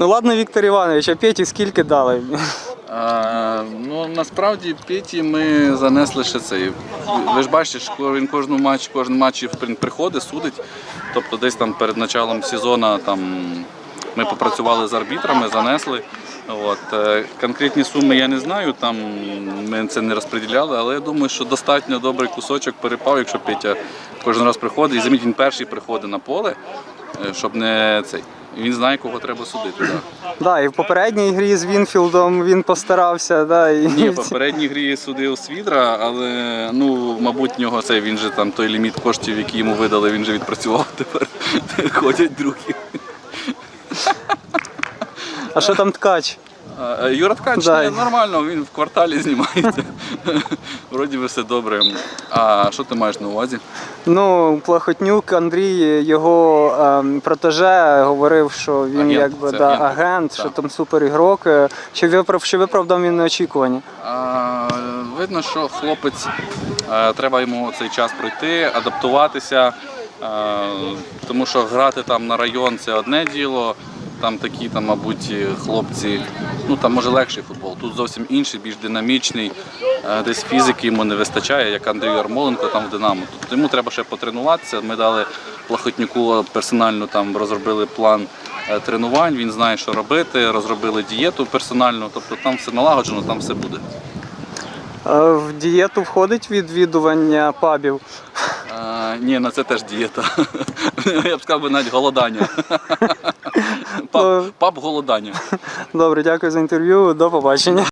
Ну ладно, Віктор Іванович, а Петі скільки дали? А, ну насправді Петі ми занесли ще цей. Ви ж бачите, що він кожну матч, кожен матч приходить, судить. Тобто десь там перед началом сезону там ми попрацювали з арбітрами, занесли. От, е, конкретні суми я не знаю, там ми це не розподіляли, але я думаю, що достатньо добрий кусочок перепав, якщо Петя кожен раз приходить. І заміть, він перший приходить на поле, щоб не цей. Він знає, кого треба судити. Так. Да, і в попередній грі з Вінфілдом він постарався. Да, і... Ні, в попередній грі судив Свідра, але ну, мабуть, нього це він же там той ліміт коштів, який йому видали, він же відпрацював тепер. Ходять другі. А що там ткач? А, а Юра Ткач Да. нормально, він в кварталі знімається. Вроді би все добре. А що ти маєш на увазі? Ну, Плахотнюк Андрій, його ем, протеже, говорив, що він Агент, якби да, агент. агент, що там суперігрок. е, Що виправ, що виправдав він неочікувані. А, видно, що хлопець е, треба йому цей час пройти, адаптуватися, е, тому що грати там на район це одне діло. Там такі, там, мабуть, хлопці, ну там може легший футбол. Тут зовсім інший, більш динамічний. Е, Десь фізики йому не вистачає, як Андрію Ярмоленко там в Динамо. Тобто йому треба ще потренуватися. Ми дали Плахотнюку персонально там розробили план е, тренувань. Він знає, що робити, розробили дієту персональну. Тобто там все налагоджено, там все буде. Е, В дієту входить відвідування пабів. А, ні, на це теж дієта. Я б сказав навіть голодання. Паб, голодання. Добре, дякую за інтерв'ю. До побачення.